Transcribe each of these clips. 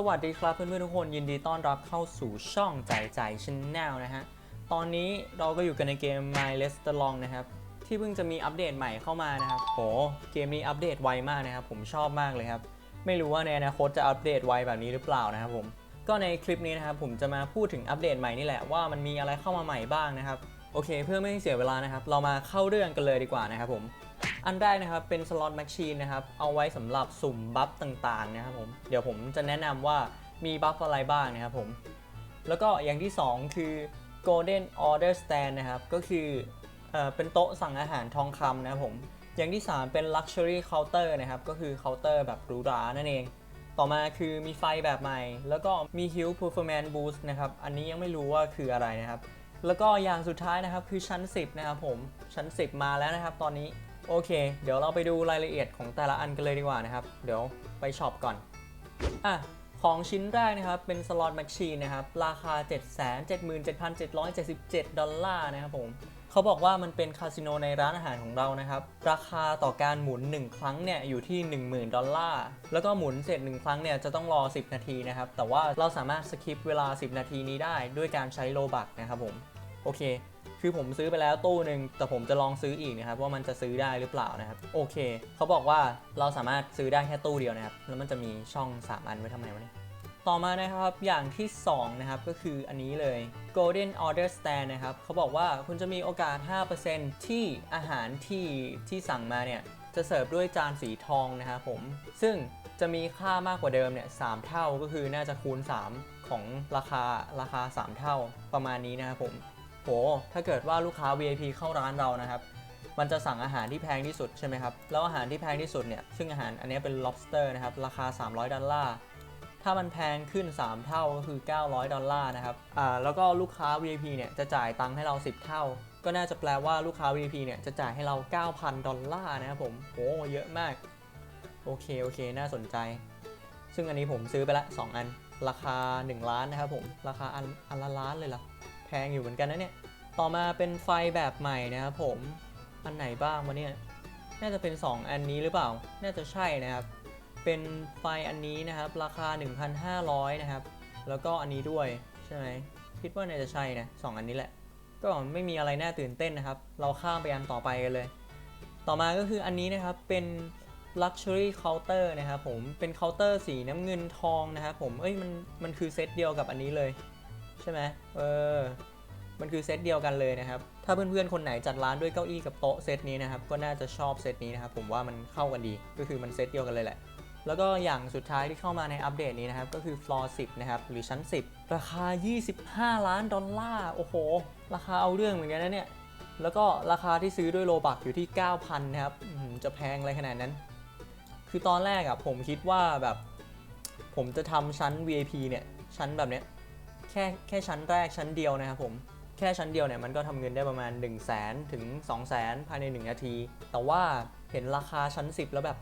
สวัสดีครับเพื่อนๆทุกคนยินดีต้อนรับเข้าสู่ช่องใจใจชแนลนะฮะ ตอนนี้เราก็อยู่กันในเกม My l e s t e r Long นะครับ ที่เพิ่งจะมีอัปเดตใหม่เข้ามานะครับโหเกมนี้อัปเดตไวมากนะครับ ผมชอบมากเลยครับ ไม่รู้ว่าในอนาคตจะอัปเดตไวแบบนี้หรือเปล่านะครับผมก็ในคลิปนี้นะครับผมจะมาพูดถึงอัปเดตใหม่นี่แหละว่ามันมีอะไรเข้ามาใหม่บ้างนะครับโอเค เพื่อไม่ให้เสียเวลานะครับ เรามาเข้าเรื่องกันเลยดีกว่านะครับผม อันแรกนะครับเป็นสล็อตแมชชีนนะครับเอาไว้สำหรับสุ่มบัฟต่างๆนะครับผมเดี๋ยวผมจะแนะนำว่ามีบัฟอะไรบ้างนะครับผมแล้วก็อย่างที่ 2 คือ Golden Order Stand นะครับก็คือเอ่อเป็นโต๊ะสั่งอาหารทองคำนะครับผมอย่างที่ 3 เป็น Luxury Counter นะครับก็คือเคาน์เตอร์แบบหรูหรานั่นเอง ต่อมาคือมีไฟแบบใหม่ แล้วก็มี Heal Performance Boost นะครับอันนี้ยังไม่รู้ว่าคืออะไรนะครับ แล้วก็อย่างสุดท้ายนะครับคือชั้น 10 นะครับผมชั้น 10 มาแล้วนะครับตอนนี้ โอเค เดี๋ยวเราไปดูรายละเอียดของแต่ละอันกันเลยดีกว่านะครับ เดี๋ยวไปช็อปก่อน อะ ของชิ้นแรกนะครับ เป็นสล็อตแมชชีนนะครับ ราคา 777,777 ดอลลาร์นะครับผม เขาบอกว่ามันเป็นคาสิโนในร้านอาหารของเรานะครับ ราคาต่อการหมุน 1 ครั้งเนี่ยอยู่ที่ 10,000 ดอลลาร์ แล้วก็หมุนเสร็จ 1 ครั้งเนี่ยจะต้องรอ 10 นาทีนะครับ แต่ว่าเราสามารถสคิปเวลา 10 นาทีนี้ได้ด้วยการใช้โลบักนะครับผม โอเค คือผมซื้อไปแล้วตู้หนึ่งแต่ผมจะลองซื้ออีกนะครับว่ามันจะซื้อได้หรือเปล่านะครับ โอเค เขาบอกว่าเราสามารถซื้อได้แค่ตู้เดียวนะครับ แล้วมันจะมีช่อง 3 อันไว้ทำไมวะเนี่ยต่อมานะครับอย่างที่2นะครับก็คืออันนี้เลย Golden Order Stand นะครับเขาบอกว่าคุณจะมีโอกาส 5%ที่อาหารที่ที่สั่งมาเนี่ยจะเสิร์ฟด้วยจานสีทองนะครับผม ซึ่งจะมีค่ามากกว่าเดิมเนี่ยสเท่าก็คือน่าจะคูณ 3 ของราคาราคา 3 เท่าประมาณนี้นะครับผม โห ถ้าเกิดว่าลูกค้า VIP เข้าร้านเรานะครับ มันจะสั่งอาหารที่แพงที่สุดใช่ไหมครับ แล้วอาหารที่แพงที่สุดเนี่ย ซึ่งอาหารอันนี้เป็น lobster นะครับ ราคา 300 ดอลลาร์ ถ้ามันแพงขึ้น 3 เท่าก็คือ 900 ดอลลาร์นะครับ อ่า แล้วก็ลูกค้า VIP เนี่ยจะจ่ายตังค์ให้เรา 10 เท่า ก็น่าจะแปลว่าลูกค้า VIP เนี่ยจะจ่ายให้เรา 9,000 ดอลลาร์นะครับผม โห เยอะมาก โอเค โอเค น่าสนใจ ซึ่งอันนี้ผมซื้อไปละ 2 อัน ราคา 1 ล้านนะครับผม ราคาอันอันละล้านเลยเหรอ แพงอยู่เหมือนกันนะเนี่ย ต่อมาเป็นไฟแบบใหม่นะครับผม อันไหนบ้างวะเนี่ย น่าจะเป็น 2 อันนี้หรือเปล่า น่าจะใช่นะครับ เป็นไฟอันนี้นะครับ ราคา 1,500 นะครับ แล้วก็อันนี้ด้วยใช่ไหม คิดว่าน่าจะใช่นะสองอันนี้แหละ ก็ไม่มีอะไรน่าตื่นเต้นนะครับ เราข้ามไปอันต่อไปกันเลย ต่อมาก็คืออันนี้นะครับ เป็น Luxury Counter นะครับผม เป็นเคาน์เตอร์สีน้ำเงินทองนะครับผม เอ้ยมันมันคือเซตเดียวกับอันนี้เลย ช่ไหมเออมันคือเซตเดียวกันเลยนะครับ ถ้าเพื่อนๆ คนไหนจัดร้านด้วยเก้าอี้กับโต๊ะเซตนี้นะครับ ก็น่าจะชอบเซตนี้นะครับ ผมว่ามันเข้ากันดี ก็คือมันเซตเดียวกันเลยแหละ แล้วก็อย่างสุดท้ายที่เข้ามาในอัปเดตนี้นะครับ ก็คือ floor 10 นะครับ หรือชั้น 10 ราคา 25 ล้านดอลลาร์ โอ้โห ราคาเอาเรื่องเหมือนกันนะเนี่ย แล้วก็ราคาที่ซื้อด้วยโลบักอยู่ที่ 9,000 นะครับ จะแพงอะไรขนาดนั้น คือตอนแรกอะผมคิดว่าแบบ ผมจะทำชั้น VIP เนี่ย ชั้นแบบเนี้ย แค่แค่ชั้นแรกชั้นเดียวนะครับผมแค่ชั้นเดียวเนี่ยมันก็ทำเงินได้ประมาณ 1 0 0 0 0แสนถึง2 0 0แสนภายใน 1 นาที แต่ว่าเห็นราคาชั้น 10 แล้วแบบ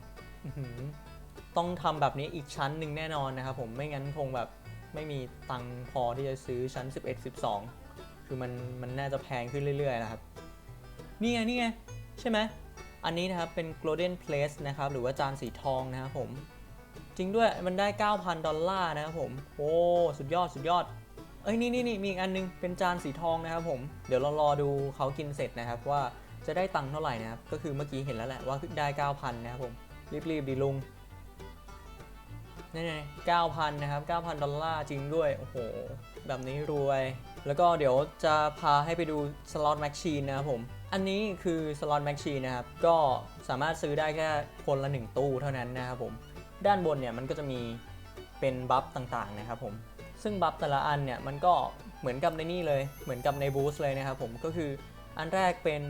ต้องทำแบบนี้อีกชั้นหนึ่งแน่นอนนะครับผมไม่งั้นคงแบบไม่มีตังพอที่จะซื้อชั้น 11 12 คือมันมันน่าจะแพงขึ้นเรื่อยๆนะครับ นี่ไงนี่ไงใช่ไหมอันนี้นะครับเป็น golden place นะครับหรือว่าจานสีทองนะครับผม จริงด้วยมันได้ 9,000 ดอลลาร์นะครับผม โอ้ สุดยอดสุดยอด เอ้ยนี่นี่นี่มีอีกอันนึงเป็นจานสีทองนะครับผมเดี๋ยวเรารอดูเขากินเสร็จนะครับว่าจะได้ตังค์เท่าไหร่นะครับก็คือเมื่อกี้เห็นแล้วแหละว่าได้9,000นะครับผมรีบๆดีลุงนี่ไง9,000นะครับ9,000ดอลลาร์จริงด้วย โอ้โห แบบนี้รวย แล้วก็เดี๋ยวจะพาให้ไปดูสล็อตแมชชีนนะครับผม อันนี้คือสล็อตแมชชีนนะครับ ก็สามารถซื้อได้แค่คนละ 1 ตู้เท่านั้นนะครับผม ด้านบนเนี่ยมันก็จะมีเป็นบัฟต่างๆนะครับผม ซึ่งบัฟแต่ละอันเนี่ยมันก็เหมือนกับในนี่เลย เหมือนกับในบูสเลยนะครับผมก็คืออันแรกเป็น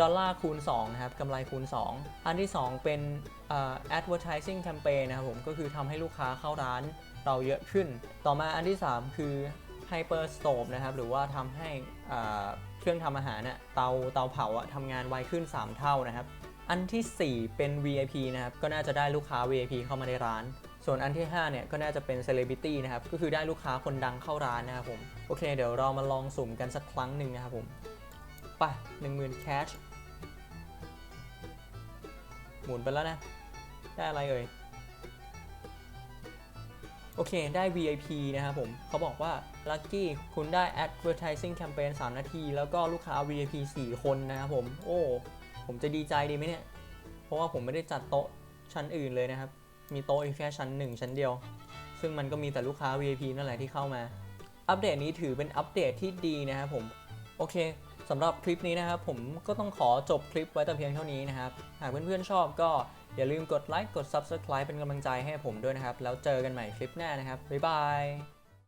ดอลลาร์คูณ2นะครับกำไรคูณ 2 อันที่ 2 เป็นเอ่อ advertising campaign นะครับผมก็คือทำให้ลูกค้าเข้าร้านเราเยอะขึ้น ต่อมาอันที่ 3 คือ hyper stove นะครับหรือว่าทำให้อ่าเครื่องทำอาหารเน่ะเตาเตาเผาอะทำงานไวขึ้น 3 เท่านะครับ อันทีสี่ 4 เป็น VIP นะครับก็น่าจะได้ลูกค้า VIP เข้ามาในร้าน ส่วนอันที่5เนี่ยก็น่าจะเป็น Celebrity นะครับก็คือได้ลูกค้าคนดังเข้าร้านนะครับผมโอเค เดี๋ยวเรามาลองสุ่มกันสักครั้งหนึ่งนะครับผมไป10,000 cash หมุนไปแล้วนะ ได้อะไรเอ่ยโอเค ได้ VIP นะครับผม เขาบอกว่า Lucky คุณได้ Advertising Campaign 3 นาที แล้วก็ลูกค้า VIP 4 คนนะครับผม โอ้ ผมจะดีใจดีไหมเนี่ย เพราะว่าผมไม่ได้จัดโต๊ะชั้นอื่นเลยนะครับ มีโต๊ะอีกแค่ชั้น 1 ชั้นเดียว ซึ่งมันก็มีแต่ลูกค้า VIP นั่นแหละที่เข้ามา อัปเดตนี้ถือเป็นอัปเดตที่ดีนะครับผม โอเคสำหรับคลิปนี้นะครับผมก็ต้องขอจบคลิปไว้แต่เพียงเท่านี้นะครับ หากเพื่อนๆชอบก็อย่าลืมกดไลค์กด Subscribe เป็นกำลังใจให้ผมด้วยนะครับ แล้วเจอกันใหม่คลิปหน้านะครับ บ๊ายบาย